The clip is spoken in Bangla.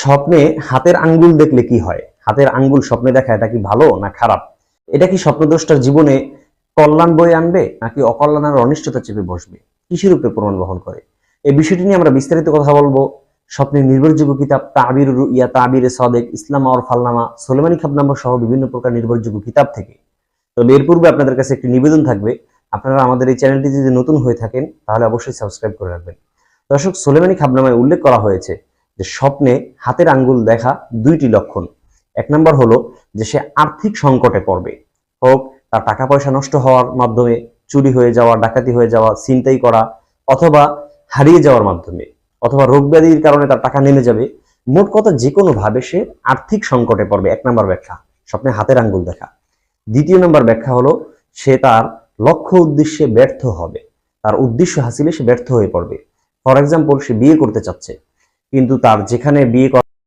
স্বপ্নে হাতের আঙ্গুল দেখলে কি হয়? হাতের আঙ্গুল স্বপ্নে দেখা, এটা কি ভালো না খারাপ? এটা কি স্বপ্নদ্রষ্টার জীবনে কল্যাণ বয়ে আনবে, নাকি অকল্যাণ আর অনিষ্টতা চেপে বসবে? উপরে প্রমাণ বহন করে। এই বিষয়টি নিয়ে আমরা বিস্তারিত কথা বলব। স্বপ্নের নির্ভরযোগ্য কিতাব তাবির ইয়া তাবির সদেক, ইসলাম আর ফালনামা, সোলেমানি খাবনাম্বর সহ বিভিন্ন প্রকার নির্ভরযোগ্য কিতাব থেকে। তবে এর পূর্বে আপনাদের কাছে একটি নিবেদন থাকবে। আপনারা আমাদের এই চ্যানেলটি যদি নতুন হয়ে থাকেন, তাহলে অবশ্যই সাবস্ক্রাইব করে রাখবেন। দর্শক, সোলেমানি খাবনামায় উল্লেখ করা হয়েছে যে স্বপ্নে হাতের আঙ্গুল দেখা দুইটি লক্ষণ। এক নম্বর হলো যে সে আর্থিক সংকটে পড়বে। হোক, তার টাকা পয়সা নষ্ট হওয়ার মাধ্যমে, চুরি হয়ে যাওয়া, ডাকাতি হয়ে যাওয়া, ছিনতাই করা, অথবা হারিয়ে যাওয়ার মাধ্যমে, অথবা রোগ ব্যাধির কারণে তার টাকা নেমে যাবে, মোট কথা যে কোনো ভাবে সে আর্থিক সংকটে পড়বে। এক নম্বর ব্যাখ্যা, স্বপ্নে হাতের আঙ্গুল দেখা। দ্বিতীয় নম্বর ব্যাখ্যা হলো সে তার লক্ষ্য উদ্দেশ্যে ব্যর্থ হবে। তার উদ্দেশ্য হাসিলে সে ব্যর্থ হয়ে পড়বে। ফর এক্সাম্পল, সে বিয়ে করতে চাচ্ছে। কিন্তু তার যেখানে বিয়ে